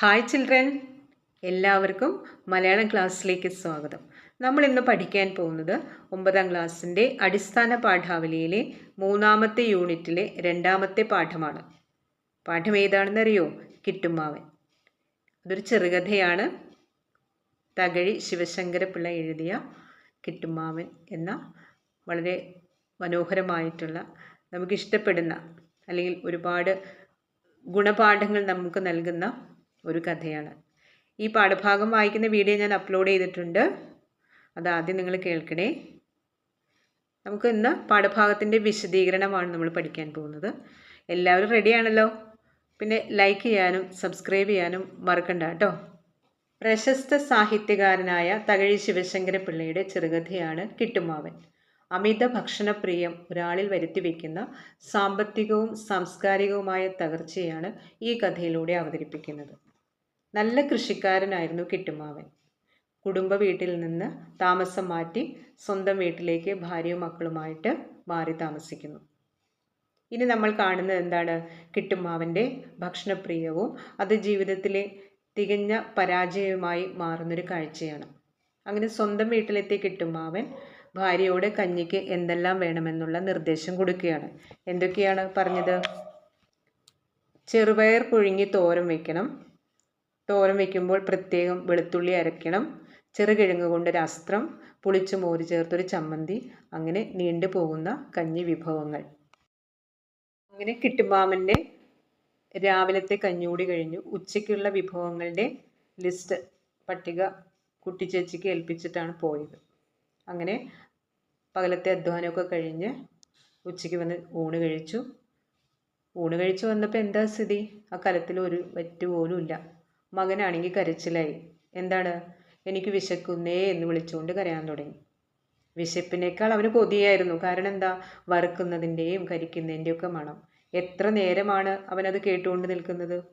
Hi children എല്ലാവർക്കും മലയാളം ക്ലാസ്സിലേക്ക് സ്വാഗതം. നമ്മൾ ഇന്ന് പഠിക്കാൻ പോകുന്നത് ഒമ്പതാം ക്ലാസ്സിന്റെ അടിസ്ഥാന പാഠാവലിയിലെ മൂന്നാമത്തെ യൂണിറ്റിലെ രണ്ടാമത്തെ പാഠമാണ്. പാഠം ഏതാണെന്നറിയോ? കിട്ടുമാവൻ അതൊരു ചെറുകഥയാണ്. തകഴി ശിവശങ്കരപിള്ള എഴുതിയ കിട്ടുമാവൻ എന്ന വളരെ മനോഹരമായിട്ടുള്ള നമുക്കിഷ്ടപ്പെടുന്ന അല്ലെങ്കിൽ ഒരുപാട് ഗുണപാഠങ്ങൾ നമുക്ക് നൽകുന്ന ഒരു കഥയാണ്. ഈ പാഠഭാഗം വായിക്കുന്ന വീഡിയോ ഞാൻ അപ്ലോഡ് ചെയ്തിട്ടുണ്ട്. അത് ആദ്യം നിങ്ങൾ കേൾക്കണേ. നമുക്ക് ഇന്ന് പാഠഭാഗത്തിന്റെ വിശദീകരണമാണ് നമ്മൾ പഠിക്കാൻ പോകുന്നത്. എല്ലാവരും റെഡിയാണല്ലോ പിന്നെ ലൈക്ക് ചെയ്യാനും സബ്സ്ക്രൈബ് ചെയ്യാനും മറക്കണ്ട കേട്ടോ. പ്രശസ്ത സാഹിത്യകാരനായ തകഴി ശിവശങ്കര പിള്ളയുടെ ചെറുകഥയാണ് കിട്ടുമാവൻ. അമിത ഭക്ഷണപ്രിയം ഒരാളിൽ വരുത്തി വയ്ക്കുന്ന സാമ്പത്തികവും സാംസ്കാരികവുമായ തകർച്ചയാണ് ഈ കഥയിലൂടെ അവതരിപ്പിക്കുന്നത്. നല്ല കൃഷിക്കാരനായിരുന്നു കിട്ടുമാവൻ. കുടുംബ വീട്ടിൽ നിന്ന് താമസം മാറ്റി സ്വന്തം വീട്ടിലേക്ക് ഭാര്യയും മക്കളുമായിട്ട് മാറി താമസിക്കുന്നു. ഇനി നമ്മൾ കാണുന്നത് എന്താണ്? കിട്ടുമാവന്റെ ഭക്ഷണപ്രിയവും അത് ജീവിതത്തിലെ തികഞ്ഞ പരാജയവുമായി മാറുന്നൊരു കാഴ്ചയാണ്. അങ്ങനെ സ്വന്തം വീട്ടിലെത്തിയ കിട്ടുമാവൻ ഭാര്യയോട് കഞ്ഞിക്ക് എന്തെല്ലാം വേണമെന്നുള്ള നിർദ്ദേശം കൊടുക്കുകയാണ്. എന്തൊക്കെയാണ് പറഞ്ഞത്? ചെറുപയർ പുഴുങ്ങി തോരൻ വയ്ക്കണം തോരൻ വയ്ക്കുമ്പോൾ പ്രത്യേകം വെളുത്തുള്ളി അരക്കണം ചെറുകിഴങ്ങ് കൊണ്ട് ഒരു അസ്ത്രം പുളിച്ചു മോര് ചേർത്തൊരു ചമ്മന്തി അങ്ങനെ നീണ്ടു പോകുന്ന കഞ്ഞി വിഭവങ്ങൾ. അങ്ങനെ കിട്ടുമാമന്റെ രാവിലത്തെ കഞ്ഞൂടി കഴിഞ്ഞു. ഉച്ചയ്ക്കുള്ള വിഭവങ്ങളുടെ ലിസ്റ്റ് പട്ടിക കുട്ടിച്ചേച്ചിക്ക് ഏൽപ്പിച്ചിട്ടാണ് പോയത്. അങ്ങനെ പകലത്തെ അധ്വാനമൊക്കെ കഴിഞ്ഞ് ഉച്ചയ്ക്ക് വന്ന് ഊണ് കഴിച്ചു. ഊണ് കഴിച്ചു വന്നപ്പോൾ എന്താ സ്ഥിതി? ആ കലത്തിൽ ഒരു വറ്റ് പോലും ഇല്ല. മകനാണെങ്കിൽ കരച്ചിലായി. എന്താണ്? എനിക്ക് വിശക്കുന്നേ എന്ന് വിളിച്ചുകൊണ്ട് കരയാൻ തുടങ്ങി. വിശപ്പിനേക്കാൾ അവന് കൊതിയായിരുന്നു. കാരണം എന്താ? വറുക്കുന്നതിന്റെയും കരിക്കുന്നതിന്റെയും ഒക്കെ മണം. എത്ര നേരമാണ് അവനത് കേട്ടുകൊണ്ട് നിൽക്കുന്നത്?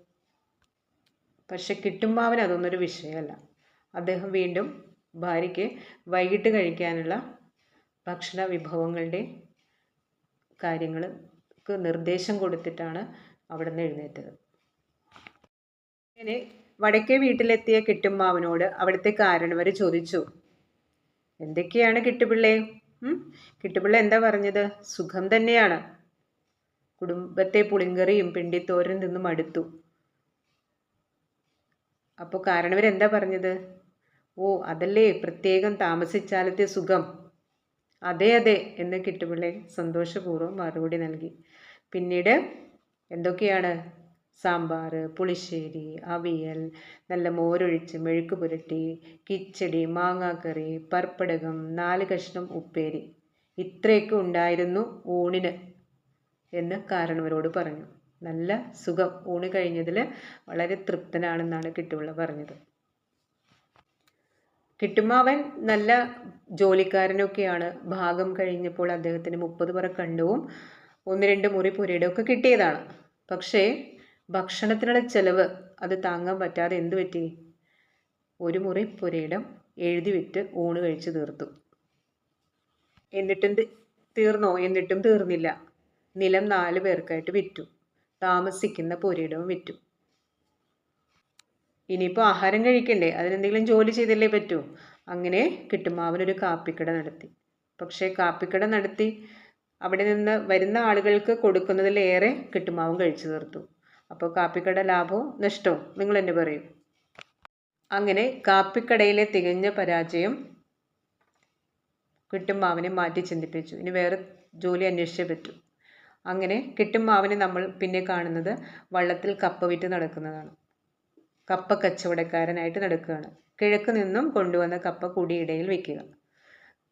പക്ഷെ കിട്ടുമ്പോൾ അവൻ അതൊന്നൊരു വിഷയമല്ല. അദ്ദേഹം വീണ്ടും ഭാര്യയ്ക്ക് വൈകിട്ട് കഴിക്കാനുള്ള ഭക്ഷണ വിഭവങ്ങളുടെ കാര്യങ്ങൾക്ക് നിർദ്ദേശം കൊടുത്തിട്ടാണ് അവിടെ നിന്ന് എഴുന്നേറ്റത്. അങ്ങനെ വടക്കേ വീട്ടിലെത്തിയ കിട്ടുമ്മാവനോട് അവിടുത്തെ കാരണവർ ചോദിച്ചു. എന്തൊക്കെയാണ് കിട്ടുപിള്ളേ? കിട്ടുപിള്ള എന്താ പറഞ്ഞത്? സുഖം തന്നെയാണ്. കുടുംബത്തെ പുളിങ്കറിയും പിണ്ടിത്തോരൻ നിന്നും മടുത്തു. അപ്പോൾ കാരണവരെന്താ പറഞ്ഞത്? ഓ അതല്ലേ പ്രത്യേകം താമസിച്ചാലത്തെ സുഖം. അതെ അതെ എന്ന് കിട്ടുപിള്ളെ സന്തോഷപൂർവം മറുപടി നൽകി. പിന്നീട് എന്തൊക്കെയാണ്? സാമ്പാർ പുളിശ്ശേരി അവിയൽ നല്ല മോരൊഴിച്ച് മെഴുക്ക് പുരട്ടി കിച്ചടി മാങ്ങാക്കറി പർപ്പടകം നാല് കഷ്ണം ഉപ്പേരി. ഇത്രയൊക്കെ ഉണ്ടായിരുന്നു ഊണിന് എന്ന് കാരണവരോട് പറഞ്ഞു. നല്ല സുഖം. ഊണ് കഴിഞ്ഞതിൽ വളരെ തൃപ്തനാണെന്നാണ് കിട്ടുപിള്ള പറഞ്ഞത്. കിട്ടുമാവൻ നല്ല ജോലിക്കാരനൊക്കെയാണ്. ഭാഗം കഴിഞ്ഞപ്പോൾ അദ്ദേഹത്തിന് മുപ്പത് പറ കണ്ടവും ഒന്ന് രണ്ട് മുറി പുരയുടെ ഒക്കെ കിട്ടിയതാണ്. പക്ഷേ ഭക്ഷണത്തിനുള്ള ചെലവ് അത് താങ്ങാൻ പറ്റാതെ എന്ത് പറ്റി? ഒരു മുറി പുരയിടം എഴുതി വിറ്റ് ഊണ് കഴിച്ച് തീർത്തു. എന്നിട്ടും തീർന്നോ? എന്നിട്ടും തീർന്നില്ല. നിലം നാല് പേർക്കായിട്ട് വിറ്റു. താമസിക്കുന്ന പുരയിടവും വിറ്റു. ഇനിയിപ്പോൾ ആഹാരം കഴിക്കണ്ടേ? അതിനെന്തെങ്കിലും ജോലി ചെയ്തല്ലേ പറ്റൂ? അങ്ങനെ കിട്ടുമാവനൊരു കാപ്പിക്കട നടത്തി. പക്ഷേ കാപ്പിക്കട നടത്തി അവിടെ നിന്ന് വരുന്ന ആളുകൾക്ക് കൊടുക്കുന്നതിലേറെ കിട്ടുമാവും കഴിച്ചു തീർത്തു. അപ്പോൾ കാപ്പിക്കട ലാഭവും നഷ്ടവും നിങ്ങൾ തന്നെ പറയും. അങ്ങനെ കാപ്പിക്കടയിലെ തികഞ്ഞ പരാജയം കിട്ടുമാവിനെ മാറ്റി ചിന്തിപ്പിച്ചു. ഇനി വേറെ ജോലി അന്വേഷിച്ചേ പറ്റൂ. അങ്ങനെ കിട്ടുമാവിനെ നമ്മൾ പിന്നെ കാണുന്നത് വള്ളത്തിൽ കപ്പ വിറ്റ് നടക്കുന്നതാണ്. കപ്പ കച്ചവടക്കാരനായിട്ട് നടക്കുകയാണ്. കിഴക്ക് നിന്നും കൊണ്ടുവന്ന കപ്പ കുടിയിടയിൽ വെക്കുക.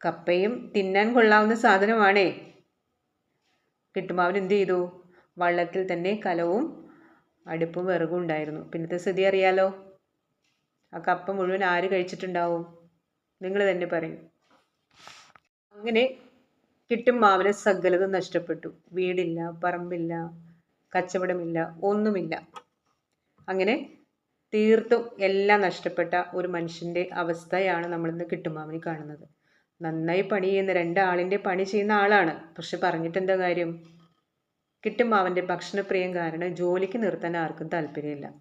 കപ്പയും തിന്നാൻ കൊള്ളാവുന്ന സാധനമാണേ. കിട്ടുമാവൻ എന്ത് ചെയ്തു? വള്ളത്തിൽ തന്നെ കലവും അടുപ്പും വിറകും ഉണ്ടായിരുന്നു. പിന്നത്തെ സ്ഥിതി അറിയാലോ? ആ കപ്പ മുഴുവൻ ആര് കഴിച്ചിട്ടുണ്ടാവും? നിങ്ങൾ തന്നെ പറയും. അങ്ങനെ കിട്ടും മാവിന് സകലതും നഷ്ടപ്പെട്ടു. വീടില്ല പറമ്പില്ല കച്ചവടമില്ല ഒന്നുമില്ല. അങ്ങനെ തീർത്തും എല്ലാം നഷ്ടപ്പെട്ട ഒരു മനുഷ്യന്റെ അവസ്ഥയാണ് നമ്മളിന്ന് കിട്ടുമാവിന് കാണുന്നത്. നന്നായി പണി ചെയ്യുന്ന രണ്ടാളിന്റെ പണി ചെയ്യുന്ന ആളാണ്. പക്ഷെ പറഞ്ഞിട്ട് എന്താ കാര്യം? കിട്ടുമാവന്റെ ഭക്ഷണപ്രിയം കാരണം ജോലിക്ക് നിർത്താൻ ആർക്കും താല്പര്യമില്ല.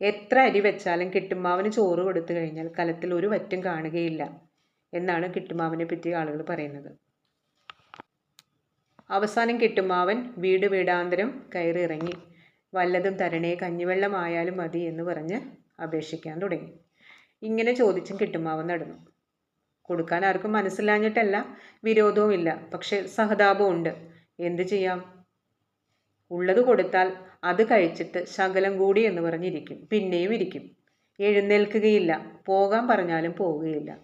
എത്ര അരി വെച്ചാലും കിട്ടുമാവിന് ചോറ് കൊടുത്തു കഴിഞ്ഞാൽ കലത്തിൽ ഒരു വറ്റും കാണുകയില്ല എന്നാണ് കിട്ടുമാവനെ പറ്റി ആളുകൾ പറയുന്നത്. അവസാനം കിട്ടുമാവൻ വീട് വീടാന്തരം കയറി ഇറങ്ങി. വല്ലതും തരണേ കഞ്ഞിവെള്ളമായാലും മതി എന്ന് പറഞ്ഞ് അപേക്ഷിക്കാൻ തുടങ്ങി. ഇങ്ങനെ ചോദിച്ചും കിട്ടുമാവൻ നടന്നു. കൊടുക്കാൻ ആർക്കും മനസ്സിലാഞ്ഞിട്ടല്ല വിരോധവുമില്ല. പക്ഷേ സഹതാപവും ഉണ്ട് എന്തു ചെയ്യാം? ഉള്ളത് കൊടുത്താൽ അത് കഴിച്ചിട്ട് ശകലം കൂടി എന്ന് പറഞ്ഞിരിക്കും. പിന്നെയും ഇരിക്കും. എഴുന്നേൽക്കുകയില്ല. പോകാൻ പറഞ്ഞാലും പോവുകയില്ല.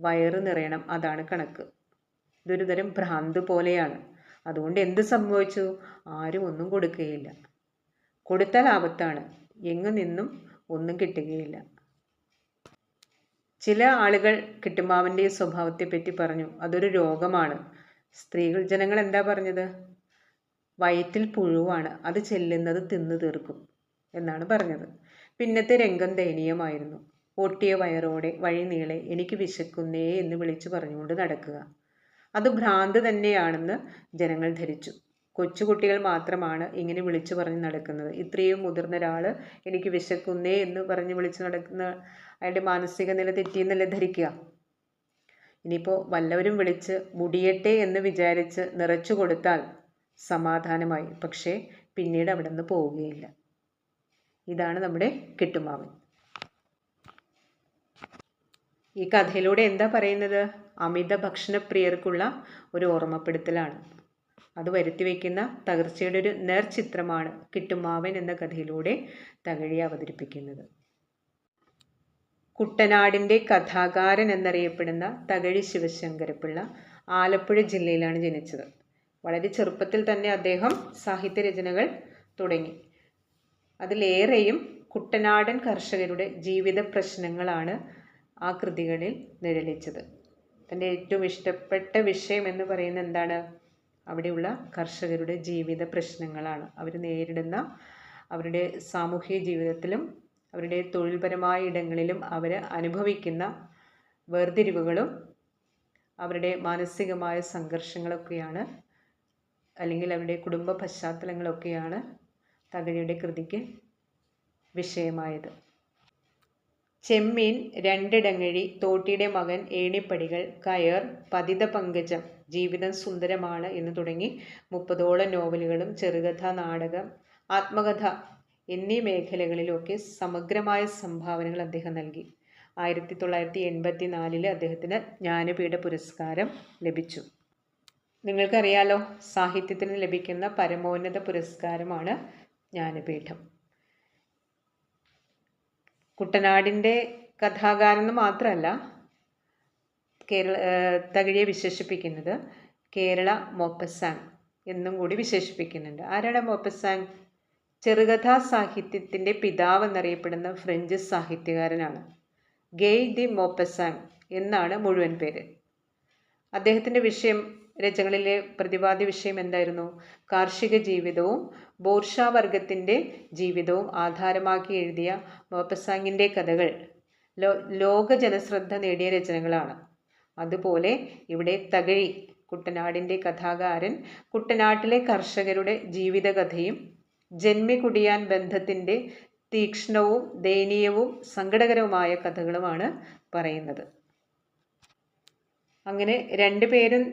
വയറ് നിറയണം. അതാണ് കണക്ക്. ഇതൊരുതരം ഭ്രാന്ത് പോലെയാണ്. അതുകൊണ്ട് എന്ത് സംഭവിച്ചു? ആരും ഒന്നും കൊടുക്കുകയില്ല. കൊടുത്താൽ ആപത്താണ് എങ്ങു നിന്നും ഒന്നും കിട്ടുകയില്ല. ചില ആളുകൾ കിട്ടുമാവിന്റെ സ്വഭാവത്തെപ്പറ്റി പറഞ്ഞു. അതൊരു രോഗമാണ്. സ്ത്രീകൾ ജനങ്ങൾ എന്താ പറഞ്ഞത്? വയറ്റിൽ പുഴുവാണ്. അത് ചെല്ലുന്നത് തിന്നു തീർക്കും എന്നാണ് പറഞ്ഞത്. പിന്നത്തെ രംഗം ദയനീയമായിരുന്നു. പൊട്ടിയ വയറോടെ വഴി നീളെ എനിക്ക് വിശക്കുന്നേ എന്ന് വിളിച്ചു പറഞ്ഞുകൊണ്ട് നടക്കുക. അത് ഭ്രാന്ത് തന്നെയാണെന്ന് ജനങ്ങൾ ധരിച്ചു. കൊച്ചുകുട്ടികൾ മാത്രമാണ് ഇങ്ങനെ വിളിച്ചു പറഞ്ഞ് നടക്കുന്നത്. ഇത്രയും മുതിർന്ന ഒരാൾ എനിക്ക് വിശക്കുന്നേ എന്ന് പറഞ്ഞ് വിളിച്ചു നടക്കുന്ന അയാളുടെ മാനസിക നില തെറ്റിയെന്നല്ലേ ധരിക്കുക? ഇനിയിപ്പോൾ വല്ലവരും വിളിച്ച് മുടിയട്ടെ എന്ന് വിചാരിച്ച് നിറച്ചു കൊടുത്താൽ സമാധാനമായി. പക്ഷേ പിന്നീട് അവിടെ നിന്ന് പോവുകയില്ല. ഇതാണ് നമ്മുടെ കിട്ടുമാവൻ. ഈ കഥയിലൂടെ എന്താ പറയുന്നത്? അമിത ഭക്ഷണപ്രിയർക്കുള്ള ഒരു ഓർമ്മപ്പെടുത്തലാണ്. അത് വരുത്തി വയ്ക്കുന്ന തകർച്ചയുടെ ഒരു നേർചിത്രമാണ് കിട്ടുമാവൻ എന്ന കഥയിലൂടെ തകഴി അവതരിപ്പിക്കുന്നത്. കുട്ടനാടിന്റെ കഥാകാരൻ എന്നറിയപ്പെടുന്ന തകഴി ശിവശങ്കരപ്പിള്ള ആലപ്പുഴ ജില്ലയിലാണ് ജനിച്ചത്. വളരെ ചെറുപ്പത്തിൽ തന്നെ അദ്ദേഹം സാഹിത്യരചനകൾ തുടങ്ങി. അതിലേറെയും കുട്ടനാടൻ കർഷകരുടെ ജീവിത പ്രശ്നങ്ങളാണ് ആ കൃതികളിൽ നിഴലിച്ചത്. തന്റെ ഏറ്റവും ഇഷ്ടപ്പെട്ട വിഷയം എന്ന് പറയുന്നത് എന്താണ്? അവിടെയുള്ള കർഷകരുടെ ജീവിത പ്രശ്നങ്ങളാണ്. അവർ നേരിടുന്ന അവരുടെ സാമൂഹിക ജീവിതത്തിലും അവരുടെ തൊഴിൽപരമായ ഇടങ്ങളിലും അവർ അനുഭവിക്കുന്ന വേർതിരിവുകളും അവരുടെ മാനസികമായ സംഘർഷങ്ങളൊക്കെയാണ് അല്ലെങ്കിൽ അവരുടെ കുടുംബ പശ്ചാത്തലങ്ങളൊക്കെയാണ് തകഴിയുടെ കൃതിക്ക് വിഷയമായത്. ചെമ്മീൻ രണ്ടിടങ്ങഴി തോട്ടിയുടെ മകൻ ഏണിപ്പടികൾ കയർ പതിത പങ്കജം ജീവിതം സുന്ദരമാണ് എന്ന് തുടങ്ങി മുപ്പതോളം നോവലുകളും ചെറുകഥ നാടകം ആത്മകഥ എന്നീ മേഖലകളിലൊക്കെ സമഗ്രമായ സംഭാവനകൾ അദ്ദേഹം നൽകി. ആയിരത്തി തൊള്ളായിരത്തി എൺപത്തി നാലിൽ അദ്ദേഹത്തിന് ജ്ഞാനപീഠ പുരസ്കാരം ലഭിച്ചു. നിങ്ങൾക്കറിയാലോ സാഹിത്യത്തിന് ലഭിക്കുന്ന പരമോന്നത പുരസ്കാരമാണ് ജ്ഞാനപീഠം. കുട്ടനാടിന്റെ കഥാകാരൻ എന്ന് മാത്രമല്ല കേരള തകഴിയെ വിശേഷിപ്പിക്കുന്നത് കേരള മോപ്പസാങ് എന്നും കൂടി വിശേഷിപ്പിക്കുന്നുണ്ട്. ആരാണ് മോപ്പസാങ് ചെറുകഥാ സാഹിത്യത്തിന്റെ പിതാവ് എന്നറിയപ്പെടുന്ന ഫ്രഞ്ച് സാഹിത്യകാരനാണ്. ഗെയ് ദി മോപ്പസാങ് എന്നാണ് മുഴുവൻ പേര്. അദ്ദേഹത്തിന്റെ വിഷയം രചനകളിലെ പ്രതിപാദ്യ വിഷയം എന്തായിരുന്നു? കാർഷിക ജീവിതവും ബോർഷാവർഗത്തിന്റെ ജീവിതവും ആധാരമാക്കി എഴുതിയ മോപ്പസാങ്ങിന്റെ കഥകൾ ലോ ലോക ജനശ്രദ്ധ നേടിയ രചനകളാണ്. അതുപോലെ ഇവിടെ തകഴി കുട്ടനാടിന്റെ കഥാകാരൻ കുട്ടനാട്ടിലെ കർഷകരുടെ ജീവിതകഥയും ജന്മികുടിയാൻ ബന്ധത്തിന്റെ തീക്ഷ്ണവും ദയനീയവും സങ്കടകരവുമായ കഥകളുമാണ് പറയുന്നത്. അങ്ങനെ രണ്ടുപേരും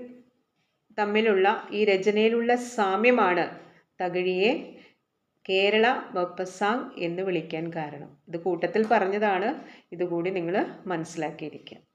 തമ്മിലുള്ള ഈ രചനയിലുള്ള സാമ്യമാണ് തകഴിയെ കേരള വപ്പസാങ് എന്ന് വിളിക്കാൻ കാരണം. ഇത് കൂട്ടത്തിൽ പറഞ്ഞതാണ്. ഇതുകൂടി നിങ്ങൾ മനസ്സിലാക്കിയിരിക്കുക.